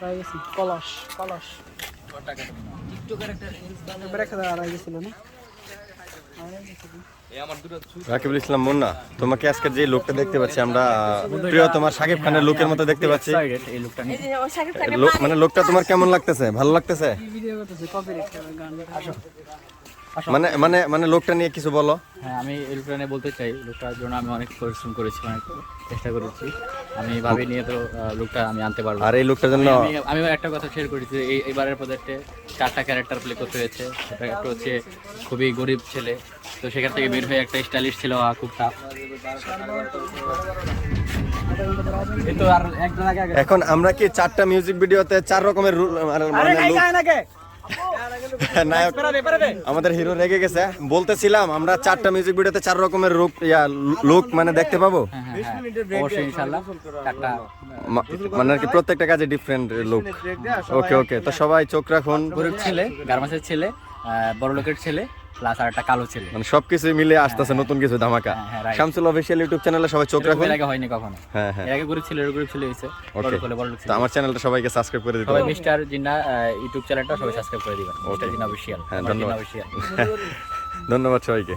পাই গেছি কলস কলস রাকিবুল ইসলাম মুন্না তোমাকে আজকে যে লোকটা দেখতে পাচ্ছি আমরা প্রিয় তোমার সাকিব খানের লোকের মতো দেখতে পাচ্ছি। এই লোকটা নিয়ে লোক মানে। লোকটা তোমার কেমন লাগতেছে? ভালো লাগতেছে? ভিডিও করতেছে কপিরাইট গান। আসো। মানে মানে মানে লোকটা নিয়ে কিছু বলো। হ্যাঁ আমি এই লোকটা নিয়ে বলতে চাই লোকটার জন্য আমি অনেক পরিশ্রম করেছি অনেক চেষ্টা করেছি। আমি ভাবি নিয়ে তো লোকটা আমি আনতে পারব। আর এই লোকটার জন্য আমি একটা কথা শেয়ার করেছি এই এবারের প্রজেক্টে চারটা ক্যারেক্টার প্লে করতে হয়েছে। সেটা একটা হচ্ছে খুবই গরিব ছেলে। তো সেখান থেকে বের হয়ে একটা স্টাইলিশ ছিল খুব টাফ এখন আমরা কি চারটা মিউজিক ভিডিওতে চার রকমের মানে- মানে নায়ক আমাদের হিরো রেগে গেছে। বলতেছিলাম আমরা চারটা মিউজিক ভিডিওতে চার রকমের রূপ ইয়া লুক মানে দেখতে পাবো? হ্যাঁ হ্যাঁ হ্যাঁ। মানে আর কি প্রত্যেকটা কাজে ডিফারেন্ট লুক ওকে ওকে তো সবাই চোখ রাখুন। গরিব ছেলে গার্মেন্টসের ছেলে বড় লোকের ছেলে। প্লাস আর একটা কালো ছেলে। মানে সবকিছু মিলে আসতেছে নতুন কিছু ধামাকা। হ্যাঁ, হ্যাঁ, শামসুল অফিসিয়াল ইউটিউব চ্যানেলে সবাই চোখ রাখবেন? এর আগে হয়নি কখনো। হ্যাঁ হ্যাঁ। এর আগে গ্রুপ ছিল এর গরিব ছিল হইছে ওকে তো আমার চ্যানেলটা সবাইকে সাবস্ক্রাইব করে দিবেন সবাই মিস্টার জিন্না ইউটিউব চ্যানেলটা সবাই সাবস্ক্রাইব করে দিবেন। Mister Jinnah official. হ্যাঁ, ধন্যবাদ। ধন্যবাদ সবাইকে।